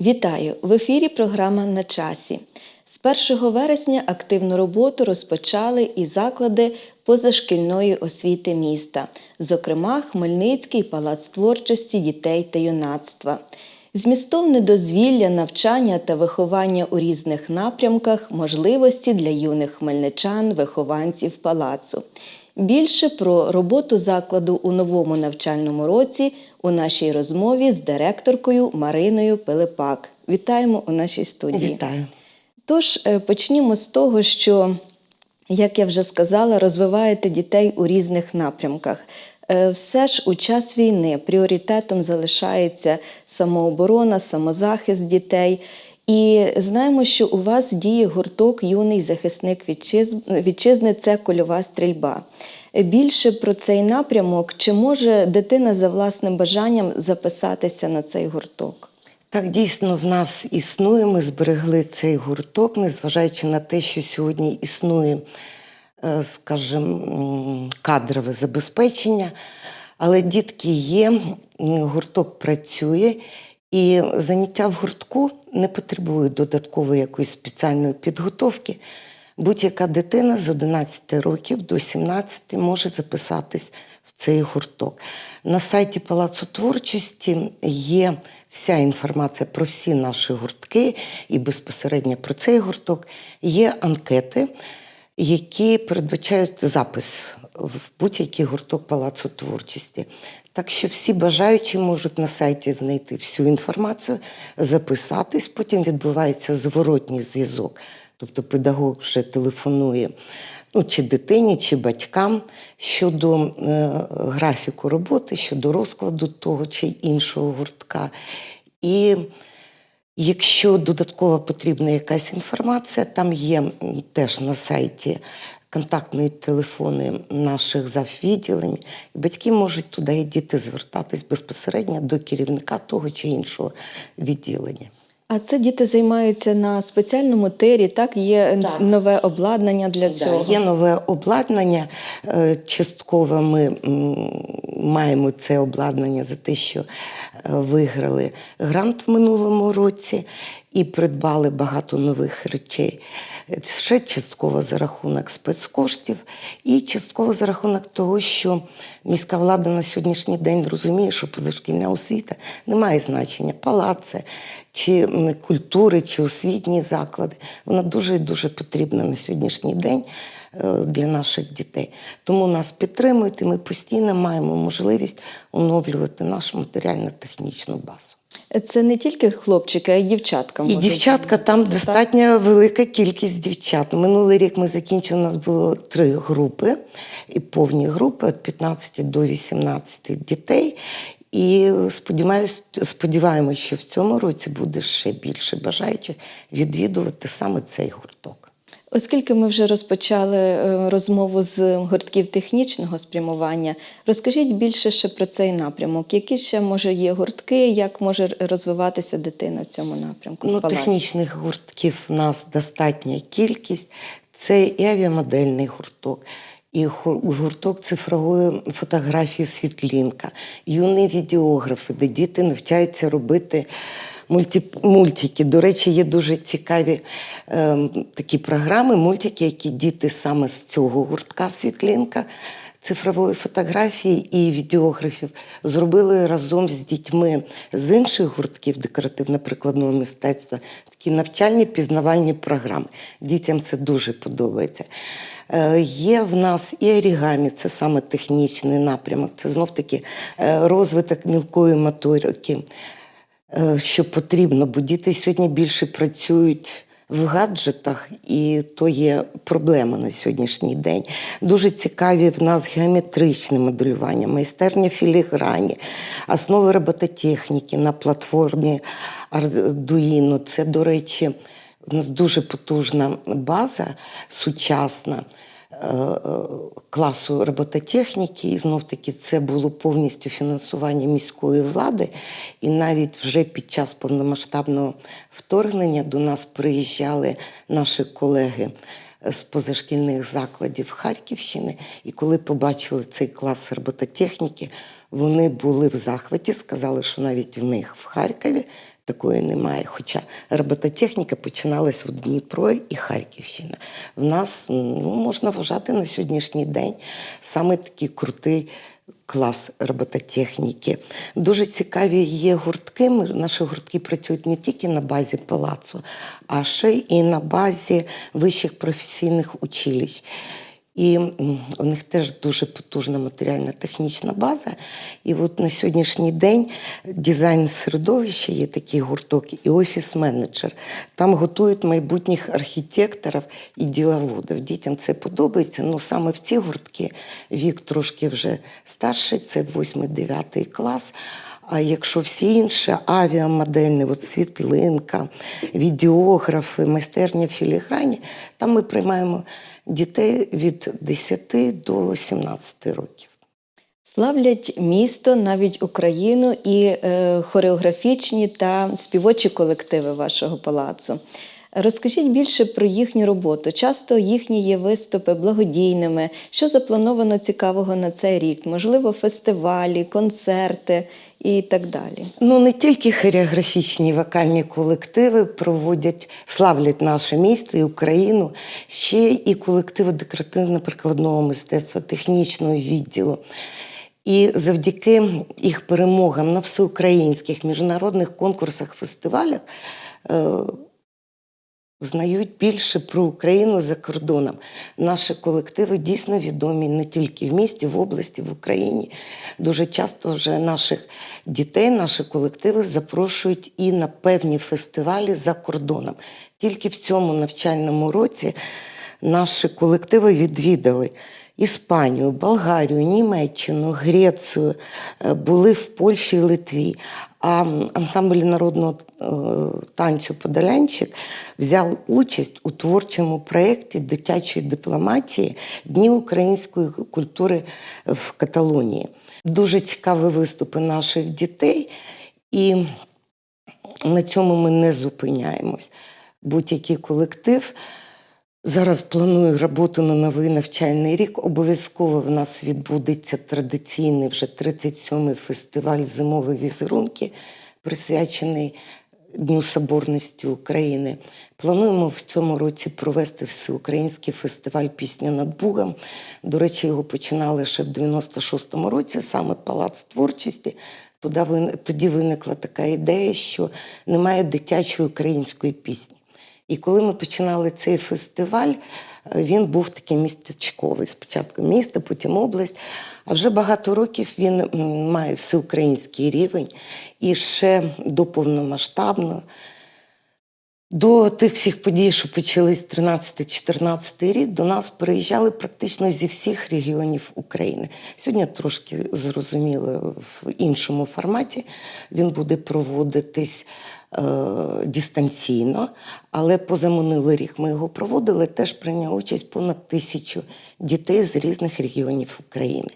Вітаю! В ефірі програма на часі. З 1 вересня активну роботу розпочали і заклади позашкільної освіти міста, зокрема Хмельницький палац творчості дітей та юнацтва. Змістовне дозвілля, навчання та виховання у різних напрямках, можливості для юних хмельничан, вихованців палацу. Більше про роботу закладу у новому навчальному році у нашій розмові з директоркою Мариною Пилипак. Вітаємо у нашій студії. Вітаю. Тож е, почнімо з того, що, як я вже сказала, розвиваєте дітей у різних напрямках. Е, Все ж у час війни пріоритетом залишається самооборона, самозахист дітей. І знаємо, що у вас діє гурток Юний захисник вітчизн- вітчизни це кольова стрільба. Більше про цей напрямок, чи може дитина за власним бажанням записатися на цей гурток? Так, дійсно, в нас існує, ми зберегли цей гурток, незважаючи на те, що сьогодні існує, е, скажімо, кадрове забезпечення. Але дітки є, гурток працює, і заняття в гуртку не потребує додаткової якоїсь спеціальної підготовки. Будь-яка дитина з 11 років до 17 може записатись в цей гурток. На сайті Палацу творчості є вся інформація про всі наші гуртки і безпосередньо про цей гурток. Є анкети, які передбачають запис в будь-який гурток Палацу творчості. Так що всі бажаючі можуть на сайті знайти всю інформацію, записатись, потім відбувається зворотній зв'язок. Тобто педагог вже телефонує ну, чи дитині, чи батькам щодо е, графіку роботи, щодо розкладу того чи іншого гуртка. І якщо додатково потрібна якась інформація, там є теж на сайті контактні телефони наших заввідділень. І батьки можуть туди і діти звертатись безпосередньо до керівника того чи іншого відділення. А це діти займаються на спеціальному тирі, так? Є Так. нове обладнання для цього. цього. Є нове обладнання. Е, Частково ми маємо це обладнання за те, що е, виграли грант в минулому році і придбали багато нових речей. Ще частково за рахунок спецкоштів, і частково за рахунок того, що міська влада на сьогоднішній день розуміє, що позашкільна освіта не має значення палаци чи культури, чи освітні заклади. Вона дуже і дуже потрібна на сьогоднішній день для наших дітей. Тому нас підтримують, і ми постійно маємо можливість оновлювати нашу матеріально-технічну базу. Це не тільки хлопчики, а й дівчатка. І дівчатка там так? достатньо велика кількість дівчат. Минулий рік ми закінчили, у нас було три групи, і повні групи від 15 до 18 дітей. І сподіваюсь, сподіваємось, що в цьому році буде ще більше бажаючих відвідувати саме цей гурток. Оскільки ми вже розпочали е, розмову з гуртків технічного спрямування, розкажіть більше ще про цей напрямок. Які ще може є гуртки, як може розвиватися дитина в цьому напрямку? Ну, технічних гуртків у нас достатня кількість. Це і авіамодельний гурток, і гурток цифрової фотографії світлінка, юні відеографи, де діти навчаються робити мультики. До речі, є дуже цікаві ем, такі програми, мультики, які діти саме з цього гуртка світлінка. Цифрової фотографії і відеографів зробили разом з дітьми з інших гуртків декоративно-прикладного мистецтва такі навчальні пізнавальні програми. Дітям це дуже подобається. Е, Є в нас і орігамі, це саме технічний напрямок, це знов таки е, розвиток мілкої моторики, е, що потрібно, бо діти сьогодні більше працюють в гаджетах, і то є проблема на сьогоднішній день. Дуже цікаві в нас геометричне моделювання, майстерня філіграні, основи робототехніки на платформі Arduino. Це, до речі, у нас дуже потужна база сучасна е, е, класу робототехніки, і знов таки це було повністю фінансування міської влади. І навіть вже під час повномасштабного вторгнення до нас приїжджали наші колеги з позашкільних закладів Харківщини. І коли побачили цей клас робототехніки, вони були в захваті, сказали, що навіть в них в Харкові такої немає. Хоча робототехніка починалась в Дніпро і Харківщина. В нас ну, можна вважати на сьогоднішній день саме такий крутий клас робототехніки. Дуже цікаві є гуртки. Наші гуртки працюють не тільки на базі палацу, а ще і на базі вищих професійних училищ. І у них теж дуже потужна матеріально-технічна база. І от на сьогоднішній день дизайн середовища є такий гурток, і офіс-менеджер. Там готують майбутніх архітекторів і діловодів. Дітям це подобається. Ну саме в ці гуртки вік трошки вже старший, це 8-9 клас. А якщо всі інші авіамодельні, от світлинка, відеографи, майстерня філіграні, там ми приймаємо дітей від 10 до 17 років. Славлять місто, навіть Україну і е, хореографічні та співочі колективи вашого палацу. Розкажіть більше про їхню роботу. Часто їхні є виступи благодійними. Що заплановано цікавого на цей рік? Можливо, фестивалі, концерти і так далі. Ну не тільки хореографічні вокальні колективи проводять, славлять наше місто і Україну, ще і колективи декоративно-прикладного мистецтва, технічного відділу. І завдяки їх перемогам на всеукраїнських міжнародних конкурсах, фестивалях е, знають більше про Україну за кордоном. Наші колективи дійсно відомі не тільки в місті, в області, в Україні. Дуже часто вже наших дітей, наші колективи запрошують і на певні фестивалі за кордоном. Тільки в цьому навчальному році наші колективи відвідали. Іспанію, Болгарію, Німеччину, Грецію, е, були в Польщі і Литві. А ансамбль народного е, танцю Подолянчик взяв участь у творчому проєкті дитячої дипломатії Дні української культури в Каталонії. Дуже цікаві виступи наших дітей, і на цьому ми не зупиняємось. Будь-який колектив зараз планує роботу на новий навчальний рік. Обов'язково в нас відбудеться традиційний вже 37-й фестиваль зимові візерунки, присвячений Дню Соборності України. Плануємо в цьому році провести всеукраїнський фестиваль Пісня над Бугом. До речі, його починали ще в 96-му році, саме Палац творчості. Тоді виникла така ідея, що немає дитячої української пісні. І коли ми починали цей фестиваль, е, він був такий містечковий. Спочатку місто, потім область. А вже багато років він має всеукраїнський рівень і ще до повномасштабного. До тих всіх подій, що почались 13-14 рік, до нас приїжджали практично зі всіх регіонів України. Сьогодні трошки зрозуміло в іншому форматі. Він буде проводитись дистанційно, але позаминулий рік ми його проводили, теж прийняв участь понад тисячу дітей з різних регіонів України.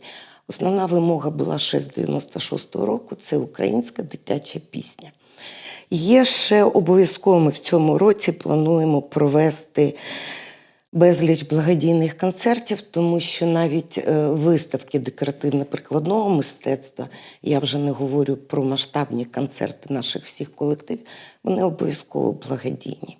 Основна вимога була ще з 96-го року це українська дитяча пісня. Є ще обов'язково ми в цьому році плануємо провести безліч благодійних концертів, тому що навіть е, виставки декоративно-прикладного мистецтва, я вже не говорю про масштабні концерти наших всіх колективів, вони обов'язково благодійні.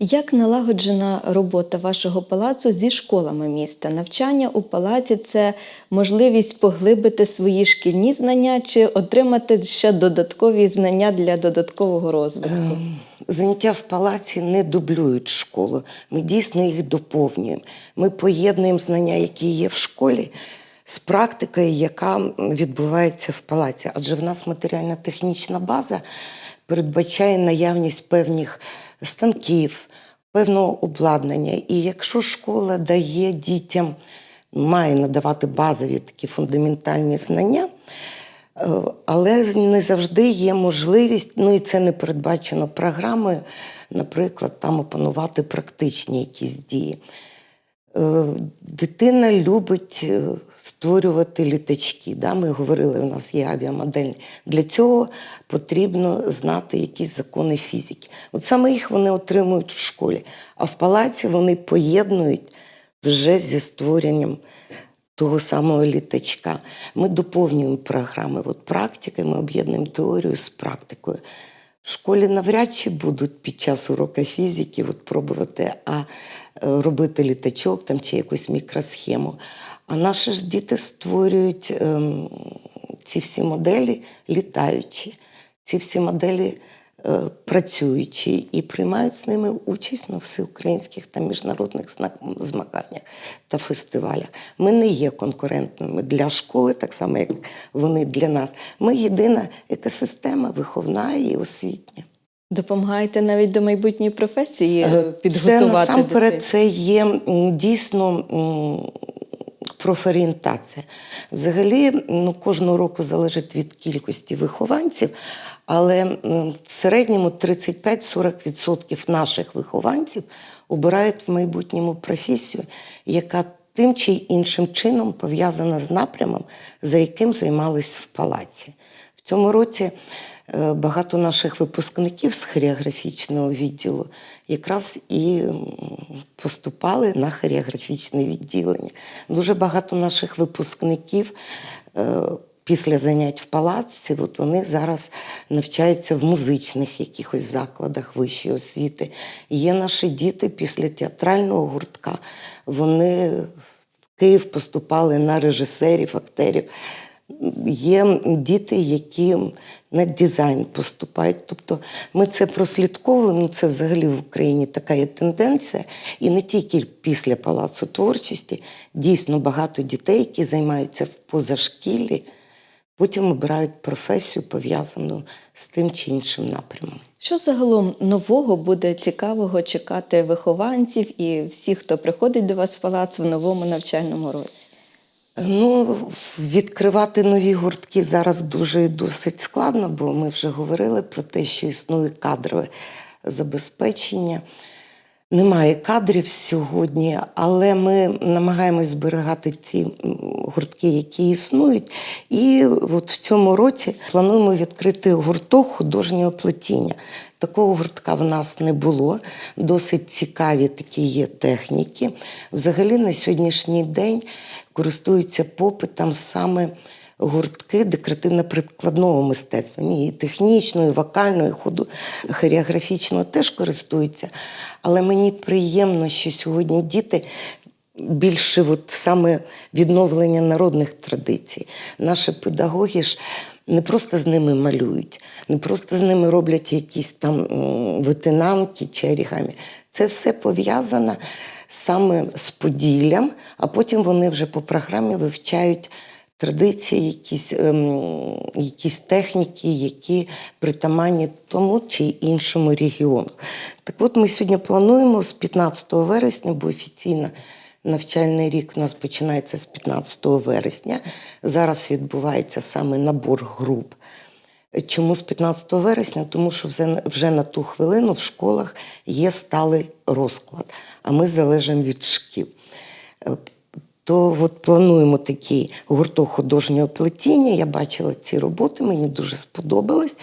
Як налагоджена робота вашого палацу зі школами міста? Навчання у палаці це можливість поглибити свої шкільні знання чи отримати ще додаткові знання для додаткового розвитку? Ем, Заняття в палаці не дублюють школу. Ми дійсно їх доповнюємо. Ми поєднуємо знання, які є в школі, з практикою, яка відбувається в палаці. Адже в нас матеріально-технічна база передбачає наявність певних станків, певного обладнання. І якщо школа дає дітям, має надавати базові такі фундаментальні знання. Е, Але не завжди є можливість, ну і це не передбачено програмою, наприклад, там опанувати практичні якісь дії. Е, Дитина любить е, створювати літачки. Да? Ми говорили, у нас є авіамодель. Для цього потрібно знати якісь закони фізики. От саме їх вони отримують в школі, а в палаці вони поєднують вже зі створенням того самого літачка. Ми доповнюємо програми. От практики, ми об'єднуємо теорію з практикою. В школі навряд чи будуть під час уроку фізики от пробувати а, е, робити літачок там, чи якусь мікросхему. А наші ж діти створюють ем, ці всі моделі літаючі, ці всі моделі працюючі і приймають з ними участь на всеукраїнських та міжнародних змаганнях та фестивалях. Ми не є конкурентними для школи, так само як вони для нас. Ми єдина екосистема виховна і освітня. Допомагаєте навіть до майбутньої професії е, Е, підготувати Це насамперед це є дійсно профорієнтація. Взагалі, ну, кожного року залежить від кількості вихованців, але в середньому 35-40% наших вихованців обирають в майбутньому професію, яка тим чи іншим чином пов'язана з напрямом, за яким займались в палаці. В цьому році е, багато наших випускників з хореографічного відділу якраз і поступали на хореографічне відділення. Дуже багато наших випускників е, після занять в палаці, от вони зараз навчаються в музичних якихось закладах вищої освіти. Є наші діти після театрального гуртка, вони в Київ поступали на режисерів, актерів. Є діти, які на дизайн поступають. Тобто ми це прослідковуємо. Ну, це взагалі в Україні така є тенденція. І не тільки після палацу творчості, дійсно багато дітей, які займаються в позашкіллі, потім обирають професію, пов'язану з тим чи іншим напрямом. Що загалом нового буде цікавого чекати вихованців і всіх, хто приходить до вас в палац в новому навчальному році? Ну, відкривати нові гуртки зараз дуже і досить складно, бо ми вже говорили про те, що існує кадрове забезпечення. Немає кадрів сьогодні, але ми намагаємось зберігати ті гуртки, які існують. І от в цьому році плануємо відкрити гурток художнього плетіння. Такого гуртка в нас не було. Досить цікаві такі є техніки. Взагалі на сьогоднішній день користуються попитом саме гуртки декоративно-прикладного мистецтва. Ні, і технічного, і вокального, і ходу хореографічного теж користуються. Але мені приємно, що сьогодні діти. Більше от саме відновлення народних традицій. Наші педагоги ж не просто з ними малюють, не просто з ними роблять якісь там витинанки чи орігамі. Це все пов'язано саме з Поділлям, а потім вони вже по програмі вивчають традиції, якісь, ем, якісь техніки, які притаманні тому чи іншому регіону. Так от ми сьогодні плануємо з 15 вересня, бо офіційно навчальний рік у нас починається з 15 вересня. Зараз відбувається саме набор груп. Чому з 15 вересня? Тому що вже, на ту хвилину в школах є сталий розклад, а ми залежимо від шкіл. То от плануємо такий гурток художнього плетіння. Я бачила ці роботи, мені дуже сподобалось.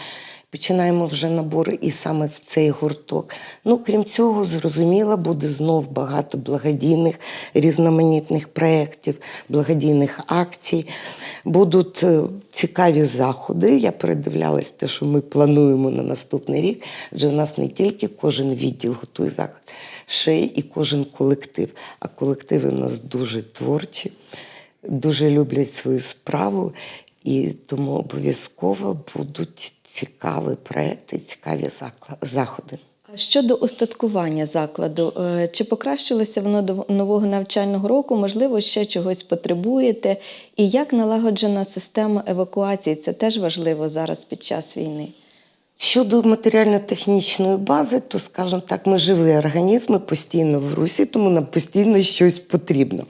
Починаємо вже набори і саме в цей гурток. Ну, крім цього, зрозуміло, буде знов багато благодійних різноманітних проєктів, благодійних акцій. Будуть е, цікаві заходи. Я передивлялась те, що ми плануємо на наступний рік, адже у нас не тільки кожен відділ готує заход, ще й кожен колектив. А колективи у нас дуже творчі, дуже люблять свою справу, і тому обов'язково будуть цікаві проекти, цікаві заходи. Щодо устаткування закладу, е, чи покращилося воно до нового навчального року? Можливо, ще чогось потребуєте? І як налагоджена система евакуації? Це теж важливо зараз під час війни. Щодо матеріально-технічної бази, то, скажімо так, ми живі організми постійно в русі, тому нам постійно щось потрібно.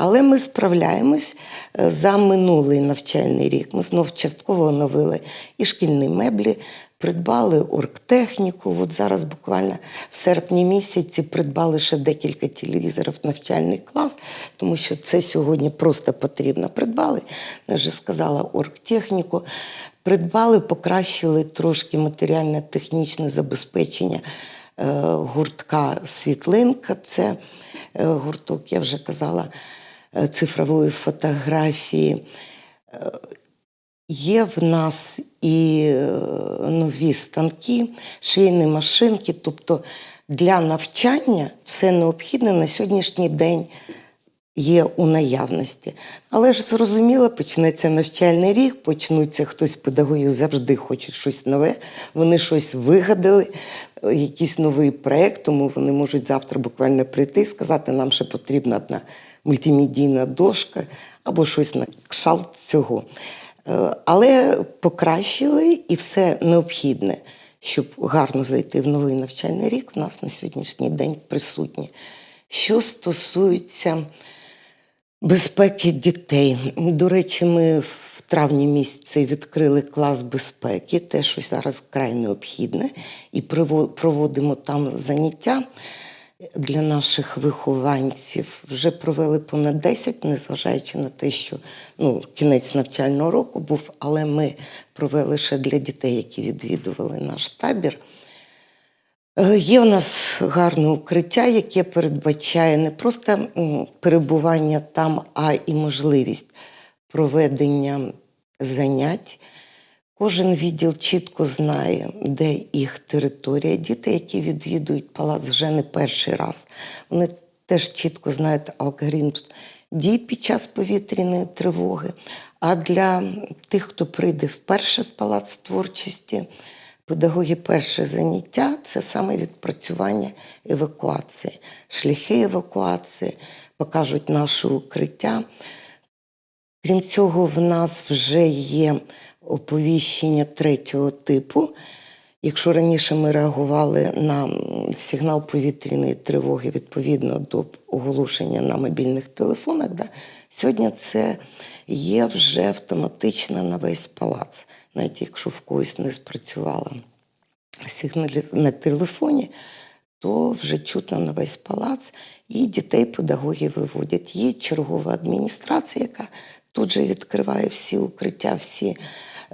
Але ми справляємось е, за минулий навчальний рік. Ми знов частково оновили і шкільні меблі, придбали оргтехніку. От зараз буквально в серпні місяці придбали ще декілька телевізорів в навчальний клас, тому що це сьогодні просто потрібно. Придбали, я вже сказала, оргтехніку. Придбали, покращили трошки матеріально-технічне забезпечення е, гуртка Світлинка. Це е, гурток, я вже казала, цифрової фотографії. Е, Є в нас і е, нові станки, швейні машинки, тобто для навчання все необхідне на сьогоднішній день є у наявності. Але ж зрозуміло, почнеться навчальний рік, почнуться хтось педагогів завжди хочуть щось нове, вони щось вигадали, е, якийсь новий проєкт, тому вони можуть завтра буквально прийти і сказати, нам ще потрібна одна мультимедійна дошка або щось на кшалт цього. Е, Але покращили і все необхідне, щоб гарно зайти в новий навчальний рік, у нас на сьогоднішній день присутні. Що стосується безпеки дітей, до речі, ми в травні місяці відкрили клас безпеки, те, що зараз вкрай необхідне, і проводимо там заняття для наших вихованців. Вже провели понад 10, незважаючи на те, що ну, кінець навчального року був, але ми провели ще для дітей, які відвідували наш табір. Е, Є в нас гарне укриття, яке передбачає не просто перебування там, а і можливість проведення занять. Кожен відділ чітко знає, де їх територія. Діти, які відвідують палац вже не перший раз, вони теж чітко знають алгоритм дій під час повітряної тривоги. А для тих, хто прийде вперше в палац творчості, педагоги перше заняття це саме відпрацювання евакуації, шляхи евакуації, покажуть наше укриття. Крім цього, в нас вже є оповіщення третього типу. Якщо раніше ми реагували на сигнал повітряної тривоги відповідно до оголошення на мобільних телефонах, да, сьогодні це є вже автоматично на весь палац. Навіть якщо в когось не спрацювала сигналі на телефоні, то вже чутно на весь палац, і дітей педагоги виводять. Є чергова адміністрація, яка тут же відкриває всі укриття, всі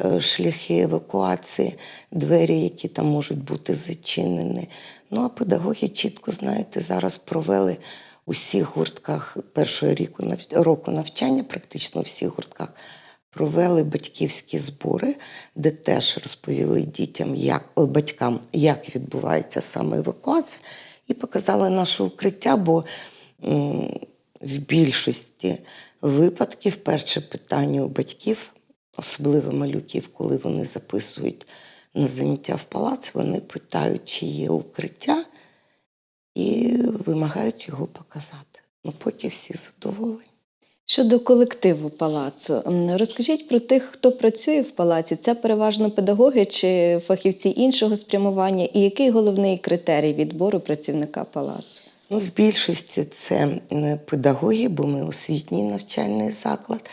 е, шляхи евакуації, двері, які там можуть бути зачинені. Ну а педагоги чітко, знаєте, зараз провели у всіх гуртках першого року навчання, практично у всіх гуртках. Провели батьківські збори, де теж розповіли дітям, як батькам, як відбувається саме евакуація, і показали наше укриття, бо в більшості випадків перше питання у батьків, особливо малюків, коли вони записують на заняття в палац, вони питають, чи є укриття, і вимагають його показати. Ну, поки всі задоволені. Щодо колективу палацу, розкажіть про тих, хто працює в палаці. Це переважно педагоги чи фахівці іншого спрямування, і який головний критерій відбору працівника палацу? Ну, в більшості це педагоги, бо ми освітній навчальний заклад,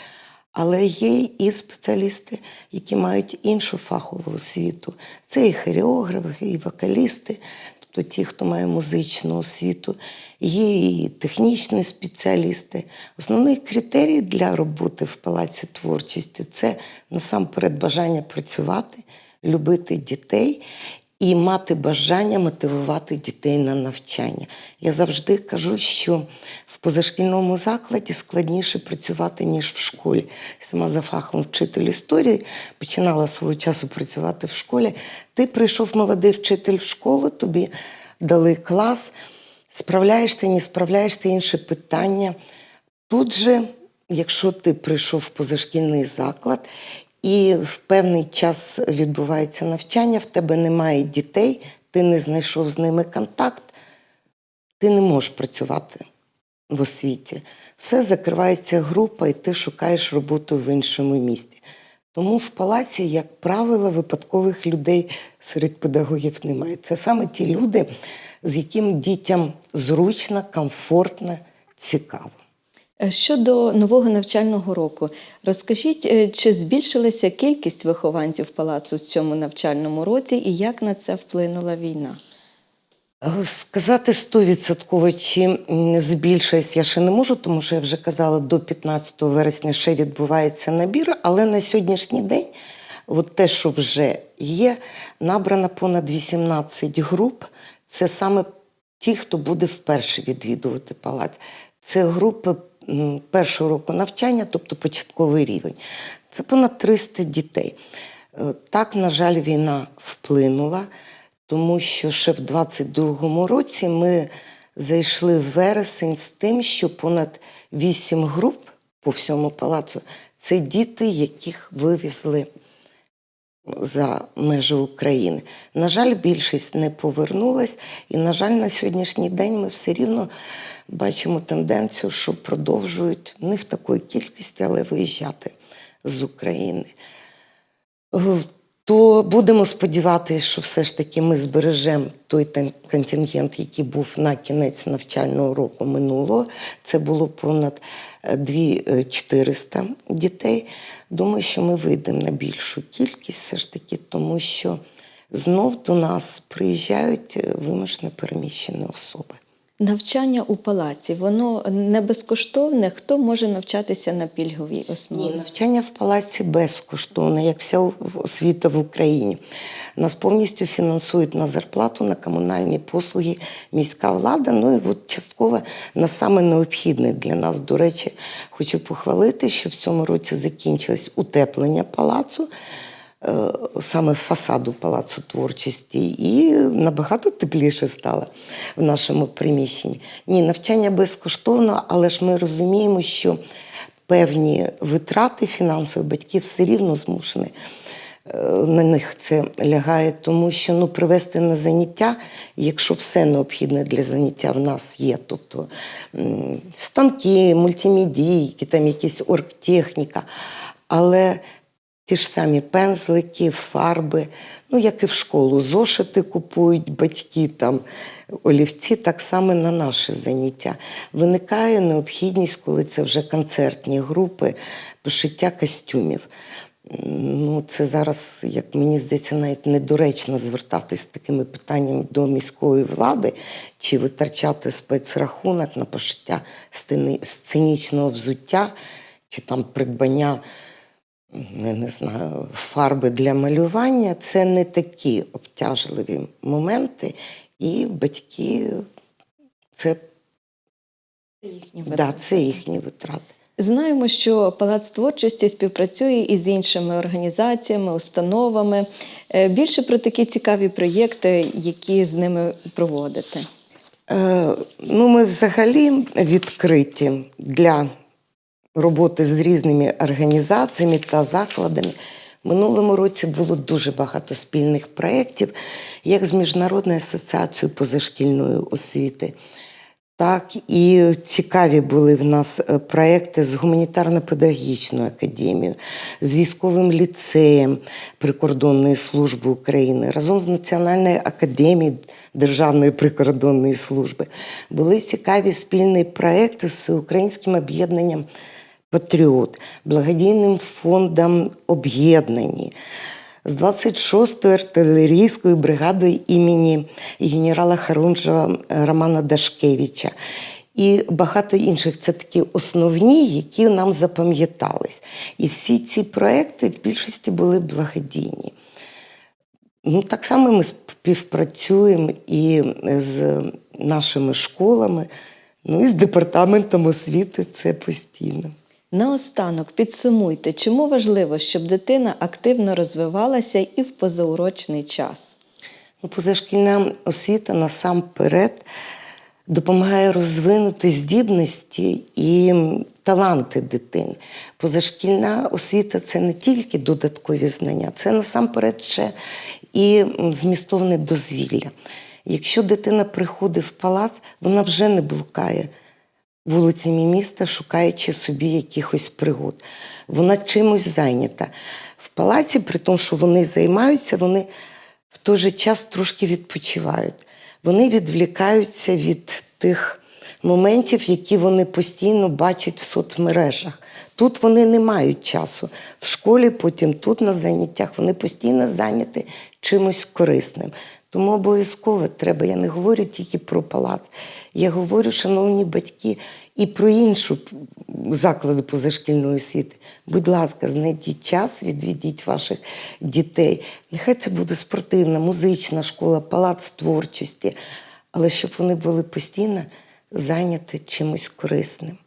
але є і спеціалісти, які мають іншу фахову освіту. Це і хореографи, і вокалісти, тобто ті, хто має музичну освіту, є і технічні спеціалісти. Основний критерій для роботи в палаці творчості це насамперед бажання працювати, любити дітей і мати бажання мотивувати дітей на навчання. Я завжди кажу, що в позашкільному закладі складніше працювати, ніж в школі. Сама за фахом вчитель історії починала свого часу працювати в школі. Ти прийшов молодий вчитель в школу, тобі дали клас, справляєшся, не справляєшся, інше питання. Тут же, якщо ти прийшов в позашкільний заклад і в певний час відбувається навчання, в тебе немає дітей, ти не знайшов з ними контакт, ти не можеш працювати в освіті. Все закривається група, і ти шукаєш роботу в іншому місті. Тому в палаці, як правило, випадкових людей серед педагогів немає. Це саме ті люди, з яким дітям зручно, комфортно, цікаво. Е, Щодо нового навчального року, розкажіть, е, чи збільшилася кількість вихованців палацу в цьому навчальному році і як на це вплинула війна? Е, Сказати стовідсотково, чи м, збільшилось, я ще не можу, тому що я вже казала, до 15 вересня ще відбувається набір, але на сьогоднішній день, от те, що вже є, набрано понад 18 груп. Це саме ті, хто буде вперше відвідувати палац. Це групи першого року навчання, тобто початковий рівень. Це понад 300 дітей. Е, Так, на жаль, війна вплинула тому що ще в 22-му році ми зайшли в вересень з тим, що понад 8 груп по всьому палацу це діти, яких вивезли за межі України. На жаль, більшість не повернулась, і, на жаль, на сьогоднішній день ми все рівно бачимо тенденцію, що продовжують не в такої кількості, але виїжджати з України. Е, То будемо сподіватися, що все ж таки ми збережемо той контингент, який був на кінець навчального року минулого. Це було понад е, 2400 дітей. Думаю, що ми вийдемо на більшу кількість, все ж таки, тому що знов до нас приїжджають е, вимушено переміщені особи. Навчання у палаці, воно не безкоштовне. Хто може навчатися на пільговій основі? Ні, навчання в палаці безкоштовне, як вся освіта в Україні. Нас повністю фінансують на зарплату, на комунальні послуги міська влада. Ну і от частково на саме необхідне для нас. До речі, хочу похвалити, що в цьому році закінчилось утеплення палацу. Е, Саме фасаду палацу творчості, і набагато тепліше стало в нашому приміщенні. Ні, навчання безкоштовно, але ж ми розуміємо, що певні витрати фінансові батьки все рівно змушені. е, На них це лягає, тому що ну, привести на заняття, якщо все необхідне для заняття в нас є, тобто станки, мультимедійки, там якісь оргтехніка, але ті ж самі пензлики, фарби, ну як і в школу, зошити купують батьки, там олівці, так само на наші заняття. Виникає необхідність, коли це вже концертні групи, пошиття костюмів. Ну, це зараз, як мені здається, навіть недоречно звертатись з такими питаннями до міської влади чи витрачати спецрахунок на пошиття сценічного взуття чи там придбання не, не знаю, фарби для малювання це не такі обтяжливі моменти, і батьки це, Їхні да, це їхні витрати. Знаємо, що Палац творчості співпрацює із іншими організаціями, установами. Е, Більше про такі цікаві проєкти, які з ними проводите. Е, ну, ми взагалі відкриті для роботи з різними організаціями та закладами. Минулому році було дуже багато спільних проєктів, як з Міжнародною асоціацією позашкільної освіти, так і цікаві були в нас е, проекти з гуманітарно-педагогічною академією, з військовим ліцеєм Прикордонної служби України, разом з Національною академією Державної прикордонної служби. Були цікаві спільні проекти з українським об'єднанням Патріот, благодійним фондом об'єднані. З 26-ї артилерійською бригадою імені генерала Харунжа Романа Дашкевича. І багато інших це такі основні, які нам запам'ятались. І всі ці проекти в більшості були благодійні. Ну, так само ми співпрацюємо і з нашими школами, ну і з департаментом освіти це постійно. Наостанок підсумуйте, чому важливо, щоб дитина активно розвивалася і в позаурочний час. Ну, позашкільна освіта насамперед допомагає розвинути здібності і таланти дитини. Позашкільна освіта це не тільки додаткові знання, це насамперед ще і змістовне дозвілля. Якщо дитина приходить в палац, вона вже не блукає вулицями міста, шукаючи собі якихось пригод. Вона чимось зайнята. В палаці, при тому, що вони займаються, вони в той же час трошки відпочивають. Вони відвлікаються від тих моментів, які вони постійно бачать в соцмережах. Тут вони не мають часу. В школі, потім тут на заняттях вони постійно зайняті чимось корисним. Тому обов'язково треба. Я не говорю тільки про палац. Я говорю, шановні батьки, і про інші заклади позашкільної освіти. Будь ласка, знайдіть час, відведіть ваших дітей. Нехай це буде спортивна, музична школа, палац творчості, але щоб вони були постійно зайняті чимось корисним.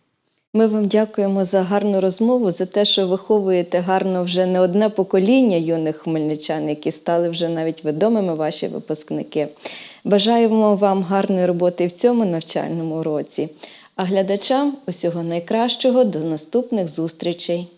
Ми вам дякуємо за гарну розмову, за те, що виховуєте гарно вже не одне покоління юних хмельничан, які стали вже навіть відомими ваші випускники. Бажаємо вам гарної роботи в цьому навчальному році. А глядачам усього найкращого до наступних зустрічей.